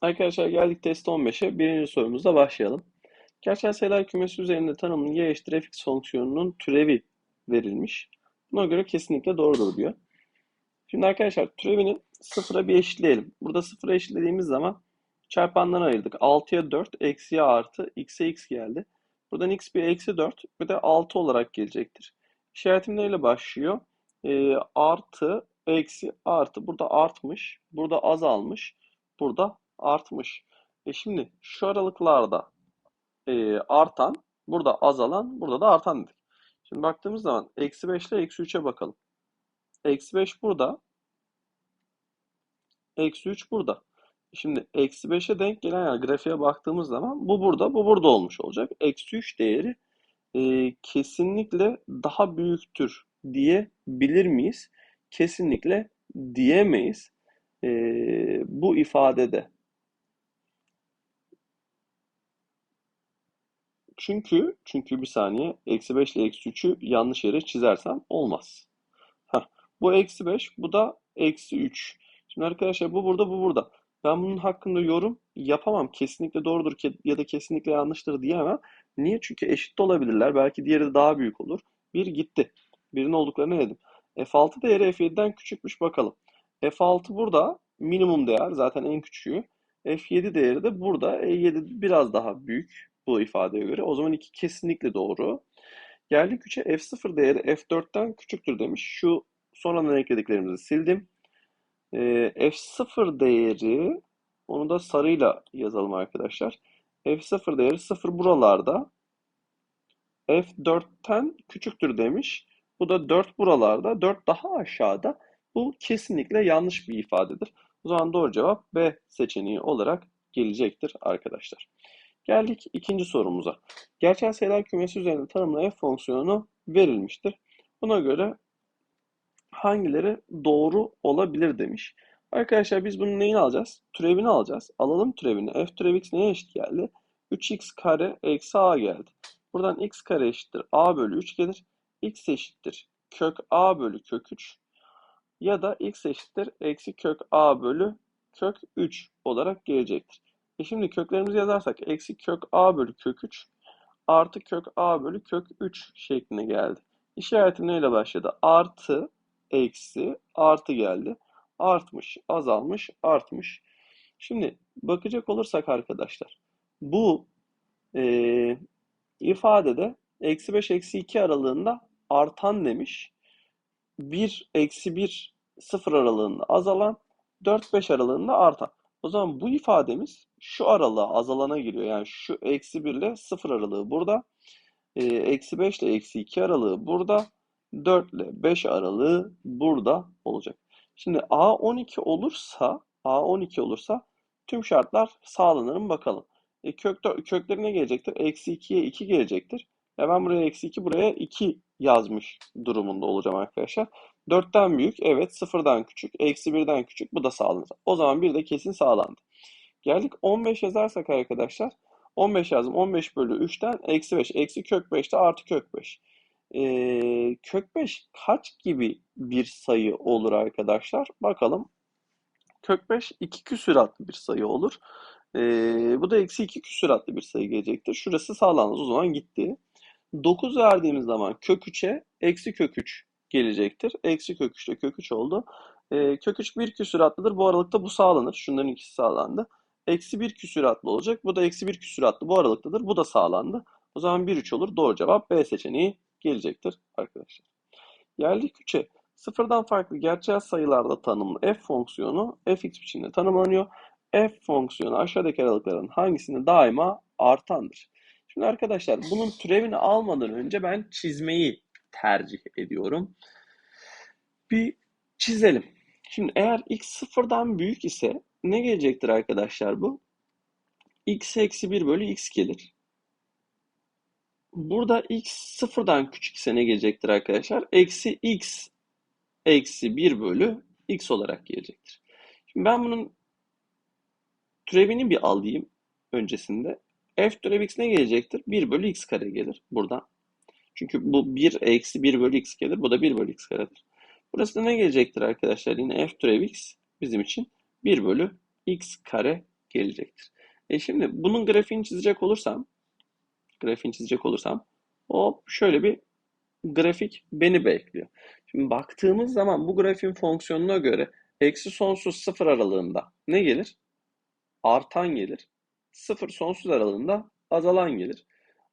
Arkadaşlar geldik test 15'e. Birinci sorumuzla başlayalım. Gerçel sayılar kümesi üzerinde tanımlı y eşittir fx fonksiyonunun türevi verilmiş. Buna göre kesinlikle doğrudur diyor. Şimdi arkadaşlar türevini sıfıra bir eşitleyelim. Burada sıfıra eşitlediğimiz zaman çarpandan ayırdık. 6'ya 4, eksiye artı, x'e x geldi. Buradan x bir eksi 4 bir de 6 olarak gelecektir. İşaretim neyle başlıyor? Ee, artı, eksi, artı. Burada artmış, burada azalmış, burada artmış. E şimdi şu aralıklarda e, artan, burada azalan, burada da artan dedik. Şimdi baktığımız zaman eksi 5 ile eksi 3'e bakalım. Eksi 5 burada, eksi 3 burada. Şimdi eksi 5'e denk gelen yani grafiğe baktığımız zaman bu burada, bu burada olmuş olacak. Eksi 3 değeri e, kesinlikle daha büyüktür diyebilir miyiz? Kesinlikle diyemeyiz. E, bu ifadede Çünkü çünkü bir saniye eksi 5 ile eksi 3'ü yanlış yere çizersem olmaz. Heh, bu eksi 5 bu da eksi 3. Şimdi arkadaşlar bu burada bu burada. Ben bunun hakkında yorum yapamam. Kesinlikle doğrudur ya da kesinlikle yanlıştır diyemem. Niye? Çünkü eşit de olabilirler. Belki diğeri de daha büyük olur. Bir gitti. Birinin olduklarını dedim. F6 değeri F7'den küçükmüş bakalım. F6 burada minimum değer zaten en küçüğü. F7 değeri de burada. E7 biraz daha büyük bu ifadeye göre. O zaman 2 kesinlikle doğru. Geldik 3'e f0 değeri f4'ten küçüktür demiş. Şu sonradan eklediklerimizi sildim. E, f0 değeri onu da sarıyla yazalım arkadaşlar. f0 değeri 0 buralarda. f4'ten küçüktür demiş. Bu da 4 buralarda. 4 daha aşağıda. Bu kesinlikle yanlış bir ifadedir. O zaman doğru cevap B seçeneği olarak gelecektir arkadaşlar. Geldik ikinci sorumuza. Gerçel sayılar kümesi üzerinde tanımlı f fonksiyonu verilmiştir. Buna göre hangileri doğru olabilir demiş. Arkadaşlar biz bunun neyini alacağız? Türevini alacağız. Alalım türevini. f türev x neye eşit geldi? 3x kare eksi a geldi. Buradan x kare eşittir a bölü 3 gelir. x eşittir kök a bölü kök 3 ya da x eşittir eksi kök a bölü kök 3 olarak gelecektir. E şimdi köklerimizi yazarsak eksi kök a bölü kök 3 artı kök a bölü kök 3 şeklinde geldi. İşaretim neyle başladı? Artı, eksi, artı geldi. Artmış, azalmış, artmış. Şimdi bakacak olursak arkadaşlar bu e, ifadede eksi 5 eksi 2 aralığında artan demiş. 1 eksi 1 0 aralığında azalan 4-5 aralığında artan. O zaman bu ifademiz şu aralığa azalana giriyor. Yani şu eksi 1 ile 0 aralığı burada. E, eksi 5 ile eksi 2 aralığı burada. 4 ile 5 aralığı burada olacak. Şimdi A12 olursa A12 olursa tüm şartlar sağlanır mı bakalım. E, kök, kökleri ne gelecektir? Eksi 2'ye 2 gelecektir. Ve ben buraya eksi 2 buraya 2 yazmış durumunda olacağım arkadaşlar. 4'ten büyük, evet 0'dan küçük, eksi 1'den küçük bu da sağlanır. O zaman bir de kesin sağlandı. Geldik 15 yazarsak arkadaşlar. 15 yazdım. 15 bölü 3'ten eksi 5. Eksi kök 5'te artı kök 5. Ee, kök 5 kaç gibi bir sayı olur arkadaşlar? Bakalım. Kök 5 2 küsuratlı bir sayı olur. Ee, bu da eksi 2 küsuratlı bir sayı gelecektir. Şurası sağlanmaz. O zaman gitti. 9 verdiğimiz zaman kök 3'e eksi kök 3 gelecektir. Eksi kök 3 de kök 3 oldu. Ee, kök 3 bir küsuratlıdır. Bu aralıkta bu sağlanır. Şunların ikisi sağlandı. Eksi 1 küsuratlı olacak. Bu da eksi 1 küsuratlı. Bu aralıktadır. Bu da sağlandı. O zaman 1 3 olur. Doğru cevap B seçeneği gelecektir arkadaşlar. Geldik 3'e. Sıfırdan farklı gerçel sayılarda tanımlı f fonksiyonu fx biçiminde tanımlanıyor. f fonksiyonu aşağıdaki aralıkların hangisinde daima artandır. Şimdi arkadaşlar bunun türevini almadan önce ben çizmeyi tercih ediyorum. Bir çizelim. Şimdi eğer x sıfırdan büyük ise ne gelecektir arkadaşlar bu? x eksi 1 bölü x gelir. Burada x sıfırdan küçük ise ne gelecektir arkadaşlar? Eksi x eksi 1 bölü x olarak gelecektir. Şimdi ben bunun türevini bir alayım öncesinde. f türev x ne gelecektir? 1 bölü x kare gelir buradan. Çünkü bu 1 eksi 1 bölü x gelir. Bu da 1 bölü x karedir. Burası da ne gelecektir arkadaşlar? Yine f türev x bizim için 1 bölü x kare gelecektir. E şimdi bunun grafiğini çizecek olursam grafiğini çizecek olursam o şöyle bir grafik beni bekliyor. Şimdi baktığımız zaman bu grafiğin fonksiyonuna göre eksi sonsuz sıfır aralığında ne gelir? Artan gelir. Sıfır sonsuz aralığında azalan gelir.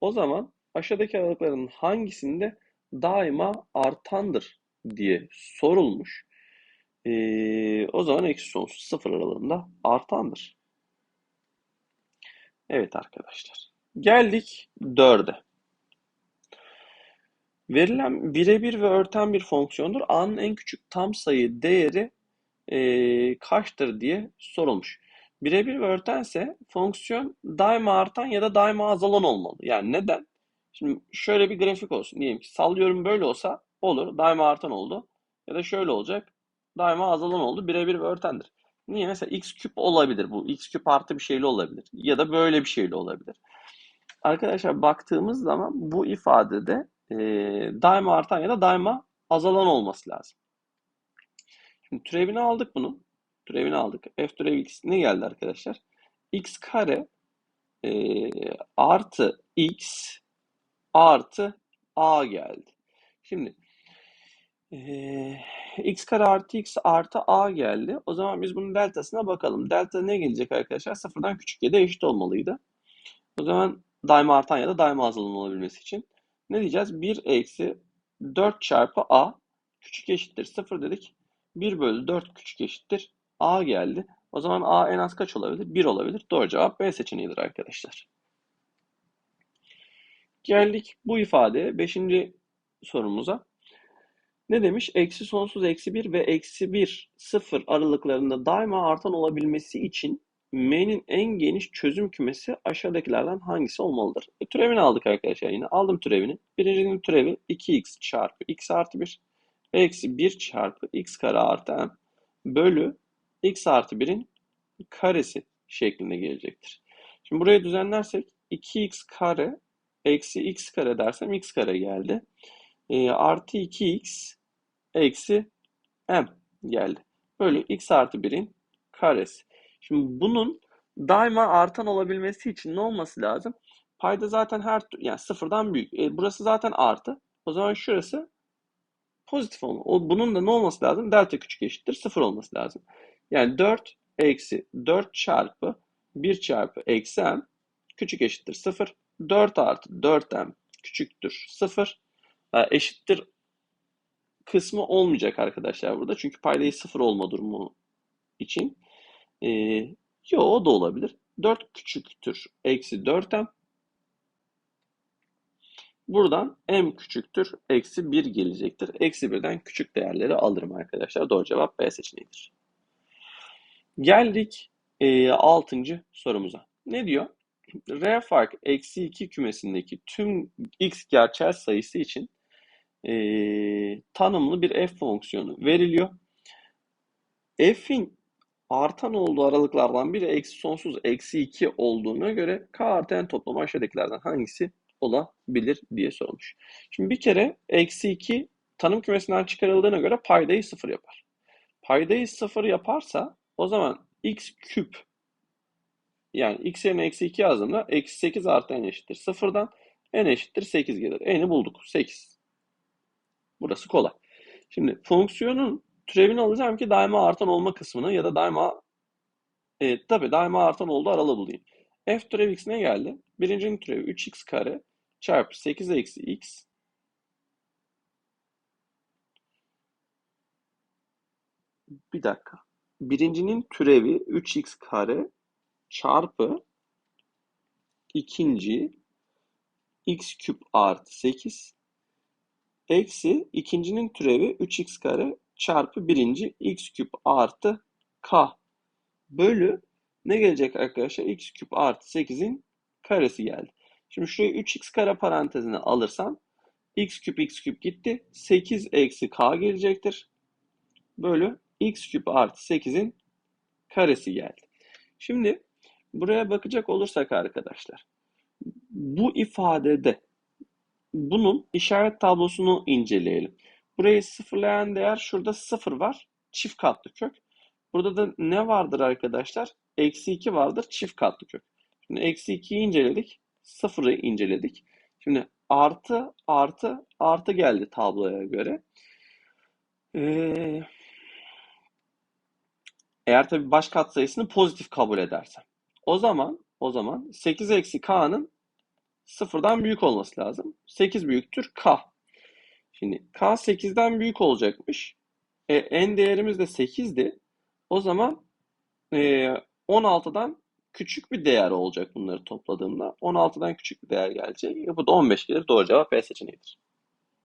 O zaman aşağıdaki aralıkların hangisinde daima artandır diye sorulmuş. Ee, o zaman eksi sonsuz sıfır aralığında artandır. Evet arkadaşlar. Geldik 4'e. Verilen birebir ve örten bir fonksiyondur. A'nın en küçük tam sayı değeri e, kaçtır diye sorulmuş. Birebir ve örtense fonksiyon daima artan ya da daima azalan olmalı. Yani neden? Şimdi şöyle bir grafik olsun. Diyelim ki sallıyorum böyle olsa olur. Daima artan oldu. Ya da şöyle olacak. Daima azalan oldu. Birebir ve örtendir. Niye? Mesela x küp olabilir bu. x küp artı bir şeyle olabilir. Ya da böyle bir şeyle olabilir. Arkadaşlar baktığımız zaman bu ifadede e, daima artan ya da daima azalan olması lazım. Şimdi türevini aldık bunun. Türevini aldık. F türevi x ne geldi arkadaşlar? x kare e, artı x artı a geldi. Şimdi e, x kare artı x artı a geldi. O zaman biz bunun deltasına bakalım. Delta ne gelecek arkadaşlar? Sıfırdan küçük ya da eşit olmalıydı. O zaman daima artan ya da daima azalan olabilmesi için ne diyeceğiz? 1 eksi 4 çarpı a küçük eşittir 0 dedik. 1 bölü 4 küçük eşittir a geldi. O zaman a en az kaç olabilir? 1 olabilir. Doğru cevap B seçeneğidir arkadaşlar. Geldik bu ifadeye 5. sorumuza. Ne demiş? Eksi sonsuz eksi 1 ve eksi 1 0 aralıklarında daima artan olabilmesi için M'nin en geniş çözüm kümesi aşağıdakilerden hangisi olmalıdır? E, türevini aldık arkadaşlar yine. Aldım türevini. Birincinin türevi 2x çarpı x artı 1 eksi 1 çarpı x kare artı m bölü x artı 1'in karesi şeklinde gelecektir. Şimdi burayı düzenlersek 2x kare eksi x kare dersem x kare geldi. E, artı 2x eksi m geldi. Bölü x artı 1'in karesi. Şimdi bunun daima artan olabilmesi için ne olması lazım? Payda zaten her yani sıfırdan büyük. E, burası zaten artı. O zaman şurası pozitif olmalı. O, bunun da ne olması lazım? Delta küçük eşittir. Sıfır olması lazım. Yani 4 eksi 4 çarpı 1 çarpı eksi m küçük eşittir 0. 4 artı 4m küçüktür 0. Yani eşittir kısmı olmayacak arkadaşlar burada. Çünkü paydayı 0 olma durumu için. E, yo o da olabilir. 4 küçüktür. Eksi 4m. Buradan m küçüktür. Eksi 1 gelecektir. Eksi 1'den küçük değerleri alırım arkadaşlar. Doğru cevap B seçeneğidir. Geldik e, 6. sorumuza. Ne diyor? R fark eksi 2 kümesindeki tüm x gerçel sayısı için e, tanımlı bir f fonksiyonu veriliyor. F'in artan olduğu aralıklardan biri eksi sonsuz eksi 2 olduğuna göre k artı n toplamı aşağıdakilerden hangisi olabilir diye sorulmuş. Şimdi bir kere eksi 2 tanım kümesinden çıkarıldığına göre paydayı sıfır yapar. Paydayı sıfır yaparsa o zaman x küp yani x yerine eksi 2 yazdığımda eksi 8 artı n eşittir sıfırdan n eşittir 8 gelir. n'i bulduk 8. Burası kolay. Şimdi fonksiyonun türevini alacağım ki daima artan olma kısmını ya da daima e, tabii daima artan olduğu aralığı bulayım. f türev x ne geldi? Birincinin türevi 3x kare çarpı 8 eksi x bir dakika. Birincinin türevi 3x kare çarpı ikinci x küp artı 8 eksi ikincinin türevi 3x kare çarpı birinci x küp artı k bölü ne gelecek arkadaşlar? x küp artı 8'in karesi geldi. Şimdi şuraya 3x kare parantezine alırsam x küp x küp gitti. 8 eksi k gelecektir. Bölü x küp artı 8'in karesi geldi. Şimdi buraya bakacak olursak arkadaşlar bu ifadede bunun işaret tablosunu inceleyelim. Burayı sıfırlayan değer şurada sıfır var. Çift katlı kök. Burada da ne vardır arkadaşlar? eksi 2 vardır çift katlı kök. Şimdi eksi 2'yi inceledik. Sıfırı inceledik. Şimdi artı artı artı geldi tabloya göre. Ee, eğer tabii baş katsayısını pozitif kabul edersem. O zaman o zaman 8 eksi k'nın sıfırdan büyük olması lazım. 8 büyüktür k. Şimdi k 8'den büyük olacakmış. E, n değerimiz de 8'di. O zaman e, 16'dan küçük bir değer olacak bunları topladığımda. 16'dan küçük bir değer gelecek. E, bu da 15 gelir. Doğru cevap B seçeneğidir.